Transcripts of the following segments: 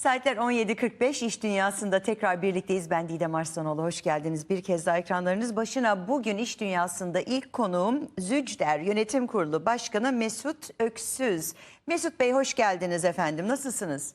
Saatler 17.45 iş dünyasında tekrar birlikteyiz. Ben Didem Arslanoğlu. Hoş geldiniz. Bir kez daha ekranlarınız başına. Bugün iş dünyasında ilk konuğum Zücder Yönetim Kurulu Başkanı Mesut Öksüz. Mesut Bey hoş geldiniz efendim. Nasılsınız?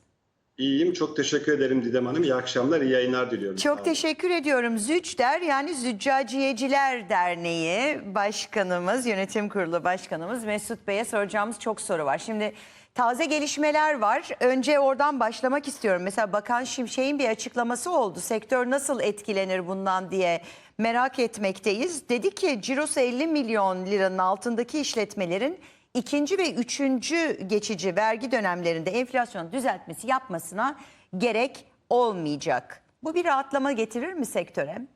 İyiyim. Çok teşekkür ederim Didem Hanım. İyi akşamlar, iyi yayınlar diliyorum. Çok teşekkür ediyorum. Zücder yani Züccaciyeciler Derneği Başkanımız, Yönetim Kurulu Başkanımız Mesut Bey'e soracağımız çok soru var. Şimdi taze gelişmeler var. Önce oradan başlamak istiyorum. Mesela Bakan Şimşek'in bir açıklaması oldu. Sektör nasıl etkilenir bundan diye merak etmekteyiz. Dedi ki cirosu 50 milyon liranın altındaki işletmelerin ikinci ve üçüncü geçici vergi dönemlerinde enflasyon düzeltmesi yapmasına gerek olmayacak. Bu bir rahatlama getirir mi sektöre?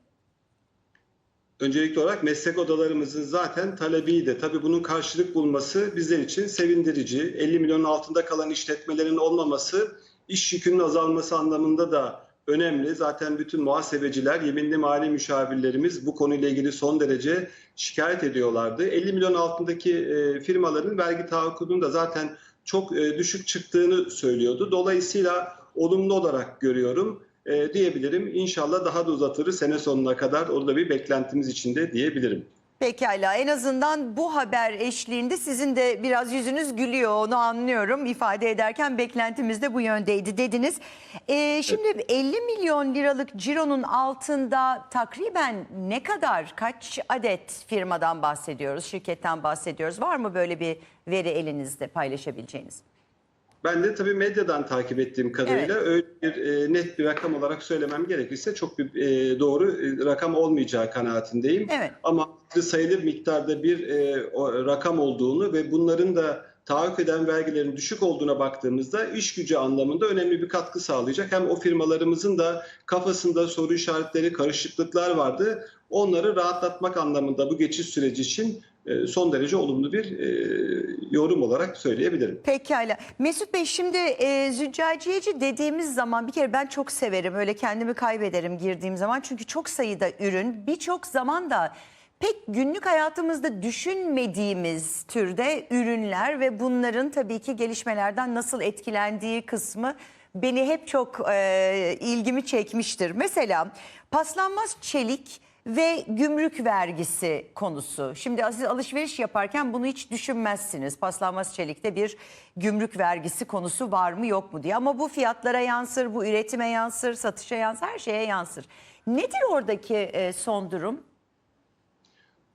Öncelikli olarak meslek odalarımızın zaten talebiydi. Tabii bunun karşılık bulması bizler için sevindirici. 50 milyonun altında kalan işletmelerin olmaması iş yükünün azalması anlamında da önemli. Zaten bütün muhasebeciler, yeminli mali müşavirlerimiz bu konuyla ilgili son derece şikayet ediyorlardı. 50 milyon altındaki e, firmaların vergi tahakkudunun da zaten çok e, düşük çıktığını söylüyordu. Dolayısıyla olumlu olarak görüyorum e, diyebilirim. İnşallah daha da uzatırız sene sonuna kadar. Orada bir beklentimiz içinde diyebilirim. Pekala en azından bu haber eşliğinde sizin de biraz yüzünüz gülüyor onu anlıyorum ifade ederken beklentimiz de bu yöndeydi dediniz. Ee, şimdi 50 milyon liralık cironun altında takriben ne kadar kaç adet firmadan bahsediyoruz şirketten bahsediyoruz var mı böyle bir veri elinizde paylaşabileceğiniz? Ben de tabii medyadan takip ettiğim kadarıyla öyle bir e, net bir rakam olarak söylemem gerekirse çok bir e, doğru e, rakam olmayacağı kanaatindeyim. Evet. Ama sayılır miktarda bir e, o, rakam olduğunu ve bunların da tahakkuk eden vergilerin düşük olduğuna baktığımızda iş gücü anlamında önemli bir katkı sağlayacak. Hem o firmalarımızın da kafasında soru işaretleri, karışıklıklar vardı. Onları rahatlatmak anlamında bu geçiş süreci için son derece olumlu bir e, yorum olarak söyleyebilirim. Pekala. Mesut Bey şimdi e, züccaciyeci dediğimiz zaman bir kere ben çok severim. Öyle kendimi kaybederim girdiğim zaman. Çünkü çok sayıda ürün birçok zaman da pek günlük hayatımızda düşünmediğimiz türde ürünler ve bunların tabii ki gelişmelerden nasıl etkilendiği kısmı beni hep çok e, ilgimi çekmiştir. Mesela paslanmaz çelik ve gümrük vergisi konusu. Şimdi siz alışveriş yaparken bunu hiç düşünmezsiniz. Paslanmaz çelikte bir gümrük vergisi konusu var mı yok mu diye. Ama bu fiyatlara yansır, bu üretime yansır, satışa yansır, her şeye yansır. Nedir oradaki e, son durum?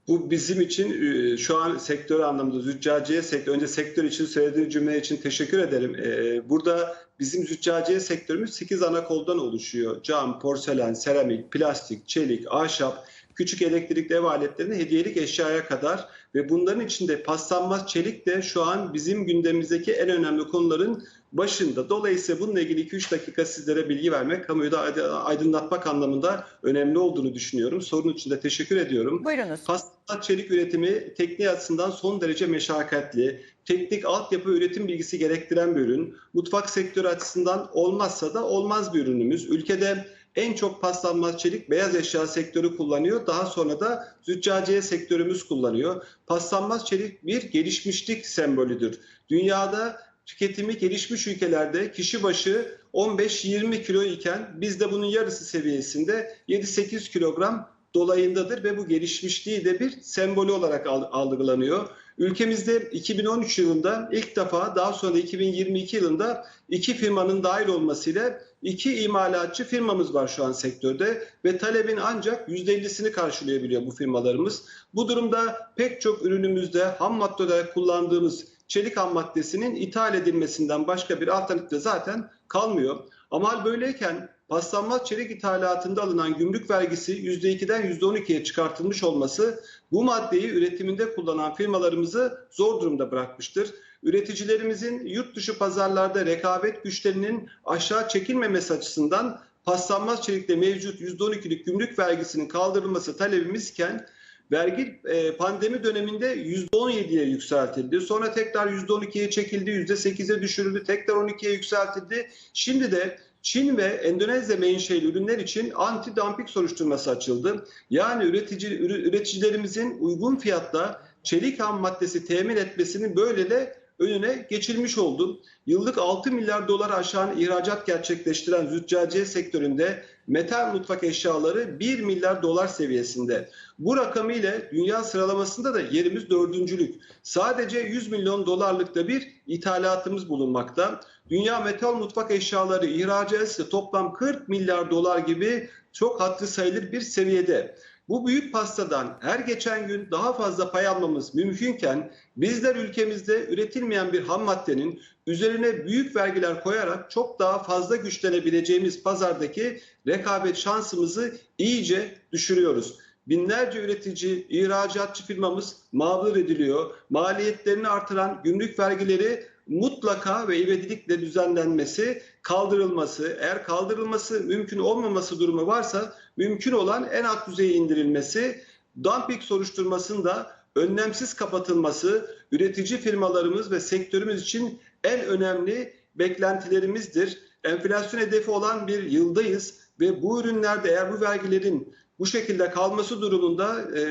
Bu bizim için e, şu an sektör anlamında züccaciye sektör, önce sektör için söylediğiniz cümle için teşekkür ederim. E, Burada bizim züccaciye sektörümüz 8 ana koldan oluşuyor. Cam, porselen, seramik, plastik, çelik, ahşap, küçük elektrikli ev aletlerine hediyelik eşyaya kadar ve bunların içinde paslanmaz çelik de şu an bizim gündemimizdeki en önemli konuların başında. Dolayısıyla bununla ilgili 2-3 dakika sizlere bilgi vermek, kamuoyu da aydınlatmak anlamında önemli olduğunu düşünüyorum. Sorun için de teşekkür ediyorum. Buyurunuz. Paslanmaz çelik üretimi tekniği açısından son derece meşakkatli, teknik altyapı üretim bilgisi gerektiren bir ürün. Mutfak sektörü açısından olmazsa da olmaz bir ürünümüz. Ülkede en çok paslanmaz çelik beyaz eşya sektörü kullanıyor. Daha sonra da züccaciye sektörümüz kullanıyor. Paslanmaz çelik bir gelişmişlik sembolüdür. Dünyada tüketimi gelişmiş ülkelerde kişi başı 15-20 kilo iken bizde bunun yarısı seviyesinde 7-8 kilogram dolayındadır ve bu gelişmişliği de bir sembolü olarak algılanıyor. Ülkemizde 2013 yılında ilk defa daha sonra 2022 yılında iki firmanın dahil olmasıyla iki imalatçı firmamız var şu an sektörde ve talebin ancak %50'sini karşılayabiliyor bu firmalarımız. Bu durumda pek çok ürünümüzde ham madde olarak kullandığımız çelik ham maddesinin ithal edilmesinden başka bir alternatif zaten kalmıyor. Ama hal böyleyken paslanmaz çelik ithalatında alınan gümrük vergisi %2'den %12'ye çıkartılmış olması bu maddeyi üretiminde kullanan firmalarımızı zor durumda bırakmıştır. Üreticilerimizin yurt dışı pazarlarda rekabet güçlerinin aşağı çekilmemesi açısından paslanmaz çelikte mevcut %12'lik gümrük vergisinin kaldırılması talebimizken vergi e, pandemi döneminde %17'ye yükseltildi. Sonra tekrar %12'ye çekildi, %8'e düşürüldü, tekrar 12'ye yükseltildi. Şimdi de Çin ve Endonezya menşeli ürünler için anti-dumping soruşturması açıldı. Yani üretici üreticilerimizin uygun fiyatla çelik ham maddesi temin etmesinin böyle de önüne geçilmiş oldu. Yıllık 6 milyar dolar aşan ihracat gerçekleştiren züccaciye sektöründe metal mutfak eşyaları 1 milyar dolar seviyesinde. Bu rakam ile dünya sıralamasında da yerimiz dördüncülük. Sadece 100 milyon dolarlık da bir ithalatımız bulunmakta. Dünya metal mutfak eşyaları ihracı ise toplam 40 milyar dolar gibi çok hatırı sayılır bir seviyede. Bu büyük pastadan her geçen gün daha fazla pay almamız mümkünken bizler ülkemizde üretilmeyen bir ham maddenin üzerine büyük vergiler koyarak çok daha fazla güçlenebileceğimiz pazardaki rekabet şansımızı iyice düşürüyoruz. Binlerce üretici, ihracatçı firmamız mağdur ediliyor. Maliyetlerini artıran gümrük vergileri mutlaka ve ivedilikle düzenlenmesi, kaldırılması, eğer kaldırılması mümkün olmaması durumu varsa mümkün olan en alt düzeye indirilmesi, dumping soruşturmasında önlemsiz kapatılması üretici firmalarımız ve sektörümüz için en önemli beklentilerimizdir. Enflasyon hedefi olan bir yıldayız ve bu ürünlerde eğer bu vergilerin bu şekilde kalması durumunda e,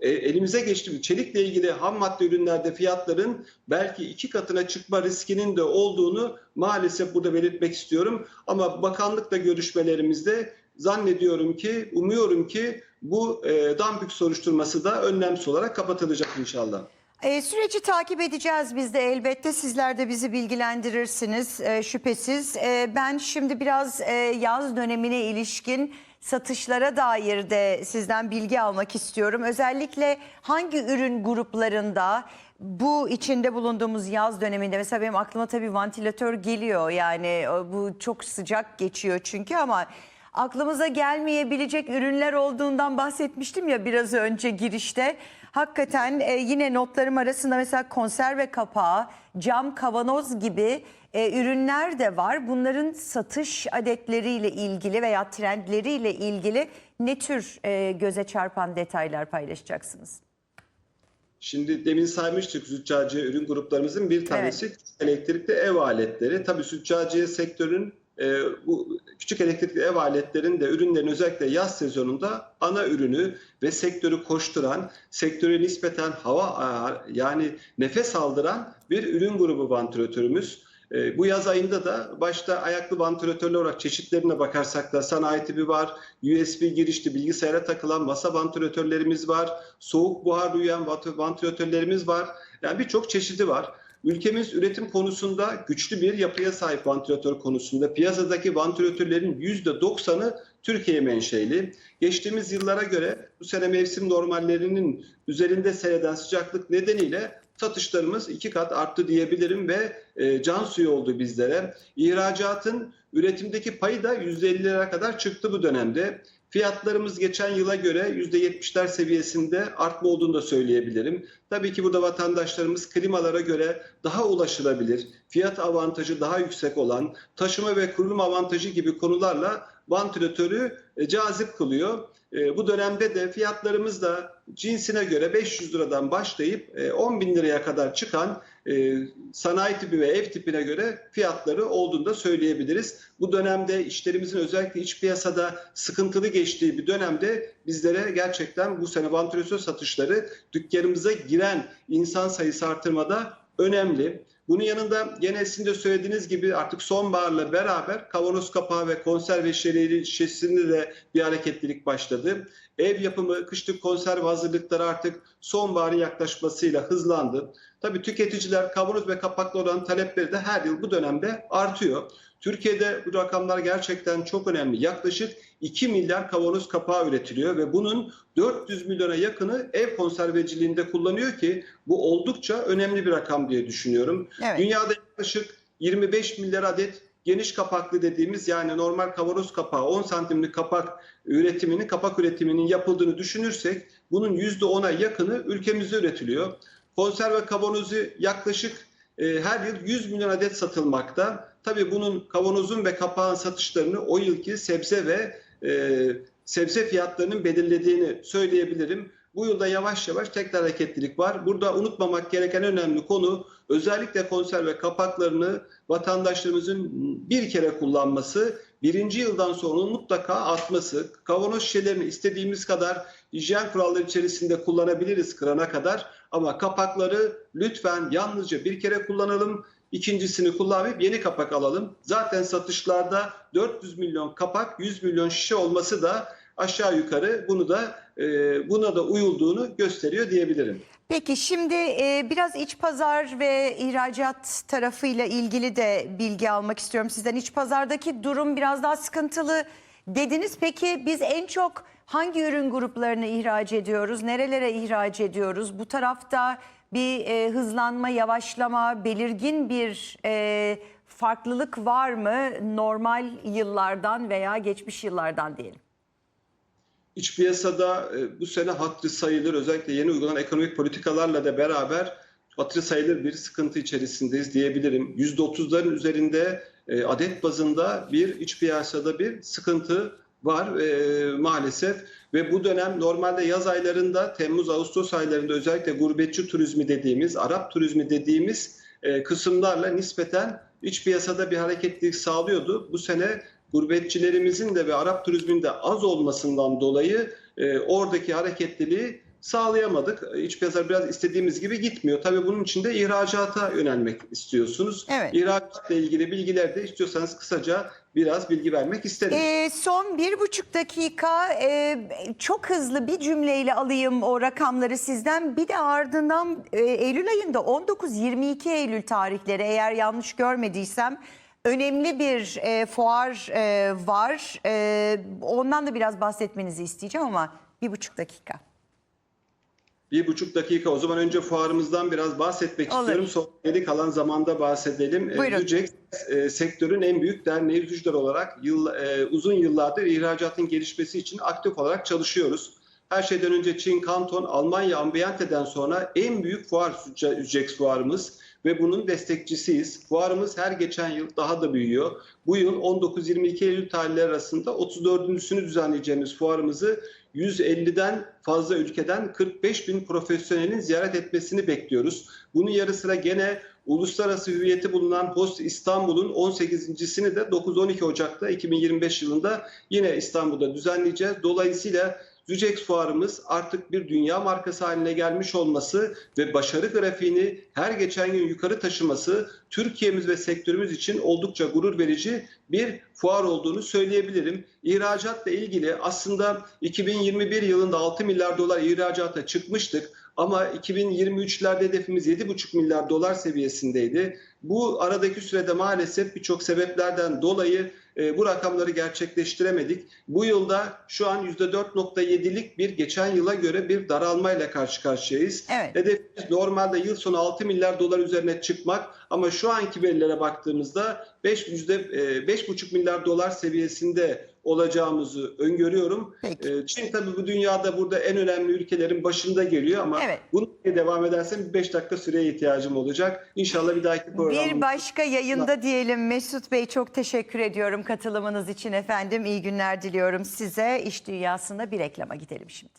e, elimize geçtiği çelikle ilgili ham madde ürünlerde fiyatların belki iki katına çıkma riskinin de olduğunu maalesef burada belirtmek istiyorum. Ama bakanlıkla görüşmelerimizde zannediyorum ki, umuyorum ki bu e, dumping soruşturması da önlemsiz olarak kapatılacak inşallah. E, süreci takip edeceğiz biz de elbette. Sizler de bizi bilgilendirirsiniz e, şüphesiz. E, ben şimdi biraz e, yaz dönemine ilişkin satışlara dair de sizden bilgi almak istiyorum. Özellikle hangi ürün gruplarında bu içinde bulunduğumuz yaz döneminde mesela benim aklıma tabii vantilatör geliyor. Yani e, bu çok sıcak geçiyor çünkü ama aklımıza gelmeyebilecek ürünler olduğundan bahsetmiştim ya biraz önce girişte. Hakikaten e, yine notlarım arasında mesela konserve kapağı, cam kavanoz gibi e, ürünler de var. Bunların satış adetleriyle ilgili veya trendleriyle ilgili ne tür e, göze çarpan detaylar paylaşacaksınız? Şimdi demin saymıştık züccaciye ürün gruplarımızın bir tanesi elektrikli ev aletleri. Tabii züccaciye sektörün e, bu küçük elektrikli ev aletlerin de ürünlerin özellikle yaz sezonunda ana ürünü ve sektörü koşturan, sektöre nispeten hava yani nefes aldıran bir ürün grubu vantilatörümüz. E, bu yaz ayında da başta ayaklı vantilatörler olarak çeşitlerine bakarsak da sanayi tipi var, USB girişli bilgisayara takılan masa vantilatörlerimiz var, soğuk buhar uyan vantilatörlerimiz var. Yani birçok çeşidi var. Ülkemiz üretim konusunda güçlü bir yapıya sahip vantilatör konusunda. Piyasadaki vantilatörlerin %90'ı Türkiye menşeli. Geçtiğimiz yıllara göre bu sene mevsim normallerinin üzerinde seyreden sıcaklık nedeniyle satışlarımız iki kat arttı diyebilirim ve e, can suyu oldu bizlere. İhracatın üretimdeki payı da %50'lere kadar çıktı bu dönemde. Fiyatlarımız geçen yıla göre %70'ler seviyesinde artma olduğunu da söyleyebilirim. Tabii ki burada vatandaşlarımız klimalara göre daha ulaşılabilir, fiyat avantajı daha yüksek olan, taşıma ve kurulum avantajı gibi konularla vantilatörü e, cazip kılıyor. E, bu dönemde de fiyatlarımız da cinsine göre 500 liradan başlayıp 10 bin liraya kadar çıkan e, sanayi tipi ve ev tipine göre fiyatları olduğunu da söyleyebiliriz. Bu dönemde işlerimizin özellikle iç piyasada sıkıntılı geçtiği bir dönemde bizlere gerçekten bu sene vantilatör satışları dükkanımıza giren insan sayısı artırmada önemli. Bunun yanında gene sizin de söylediğiniz gibi artık sonbaharla beraber kavanoz kapağı ve konserve şişesinde de bir hareketlilik başladı. Ev yapımı, kışlık konserve hazırlıkları artık sonbaharın yaklaşmasıyla hızlandı. Tabii tüketiciler kavanoz ve kapaklı olan talepleri de her yıl bu dönemde artıyor. Türkiye'de bu rakamlar gerçekten çok önemli. Yaklaşık 2 milyar kavanoz kapağı üretiliyor ve bunun 400 milyona yakını ev konserveciliğinde kullanıyor ki bu oldukça önemli bir rakam diye düşünüyorum. Evet. Dünyada yaklaşık 25 milyar adet geniş kapaklı dediğimiz yani normal kavanoz kapağı 10 santimlik kapak üretiminin kapak üretiminin yapıldığını düşünürsek bunun %10'a yakını ülkemizde üretiliyor. Konserve kavanozu yaklaşık e, her yıl 100 milyon adet satılmakta. Tabii bunun kavanozun ve kapağın satışlarını o yılki sebze ve e, sebze fiyatlarının belirlediğini söyleyebilirim. Bu yılda yavaş yavaş tekrar hareketlilik var. Burada unutmamak gereken önemli konu özellikle konserve kapaklarını vatandaşlarımızın bir kere kullanması, birinci yıldan sonra mutlaka atması. Kavanoz şişelerini istediğimiz kadar hijyen kuralları içerisinde kullanabiliriz kırana kadar Ama kapakları lütfen yalnızca bir kere kullanalım. İkincisini kullanmayıp yeni kapak alalım. Zaten satışlarda 400 milyon kapak, 100 milyon şişe olması da aşağı yukarı bunu da e, buna da uyulduğunu gösteriyor diyebilirim. Peki şimdi e, biraz iç pazar ve ihracat tarafıyla ilgili de bilgi almak istiyorum sizden. İç pazardaki durum biraz daha sıkıntılı dediniz. Peki biz en çok hangi ürün gruplarını ihraç ediyoruz? Nerelere ihraç ediyoruz? Bu tarafta bir e, hızlanma, yavaşlama, belirgin bir e, farklılık var mı normal yıllardan veya geçmiş yıllardan diyelim? İç piyasada e, bu sene hatırı sayılır özellikle yeni uygulanan ekonomik politikalarla da beraber hatırı sayılır bir sıkıntı içerisindeyiz diyebilirim. %30'ların üzerinde e, adet bazında bir iç piyasada bir sıkıntı var e, maalesef ve bu dönem normalde yaz aylarında Temmuz-Ağustos aylarında özellikle gurbetçi turizmi dediğimiz, Arap turizmi dediğimiz e, kısımlarla nispeten iç piyasada bir hareketlilik sağlıyordu. Bu sene gurbetçilerimizin de ve Arap turizminin de az olmasından dolayı e, oradaki hareketliliği sağlayamadık. İç piyasa biraz istediğimiz gibi gitmiyor. Tabii bunun için de ihracata yönelmek istiyorsunuz. Evet. İhracatla ilgili bilgiler de istiyorsanız kısaca biraz bilgi vermek isterim. Ee, son bir buçuk dakika e, çok hızlı bir cümleyle alayım o rakamları sizden. Bir de ardından e, Eylül ayında 19-22 Eylül tarihleri eğer yanlış görmediysem önemli bir e, fuar e, var. E, ondan da biraz bahsetmenizi isteyeceğim ama bir buçuk dakika. Bir buçuk dakika o zaman önce fuarımızdan biraz bahsetmek Olur. istiyorum. Sonra geri kalan zamanda bahsedelim. E, Buyurun. Dücex, e, sektörün en büyük derneği Düzler olarak yıl, e, uzun yıllardır ihracatın gelişmesi için aktif olarak çalışıyoruz. Her şeyden önce Çin, Kanton, Almanya, Ambiente'den sonra en büyük fuar Dücex fuarımız ve bunun destekçisiyiz. Fuarımız her geçen yıl daha da büyüyor. Bu yıl 19-22 Eylül tarihleri arasında 34.sünü düzenleyeceğimiz fuarımızı 150'den fazla ülkeden 45 bin profesyonelin ziyaret etmesini bekliyoruz. Bunun yarı sıra gene uluslararası hüviyeti bulunan Host İstanbul'un 18.sini de 9-12 Ocak'ta 2025 yılında yine İstanbul'da düzenleyeceğiz. Dolayısıyla Zücex fuarımız artık bir dünya markası haline gelmiş olması ve başarı grafiğini her geçen gün yukarı taşıması Türkiye'miz ve sektörümüz için oldukça gurur verici bir fuar olduğunu söyleyebilirim. İhracatla ilgili aslında 2021 yılında 6 milyar dolar ihracata çıkmıştık ama 2023'lerde hedefimiz 7,5 milyar dolar seviyesindeydi. Bu aradaki sürede maalesef birçok sebeplerden dolayı e, bu rakamları gerçekleştiremedik. Bu yılda şu an %4.7'lik bir geçen yıla göre bir daralmayla karşı karşıyayız. Evet. Hedefimiz normalde yıl sonu 6 milyar dolar üzerine çıkmak ama şu anki verilere baktığımızda 5 yüzde 5,5 milyar dolar seviyesinde olacağımızı öngörüyorum. Peki. E, Çin tabii bu dünyada burada en önemli ülkelerin başında geliyor ama Evet. bunu devam edersem 5 dakika süreye ihtiyacım olacak. İnşallah bir dahaki programda Bir başka yayında diyelim Mesut Bey çok teşekkür ediyorum katılımınız için efendim. İyi günler diliyorum size. İş dünyasında bir reklama gidelim şimdi.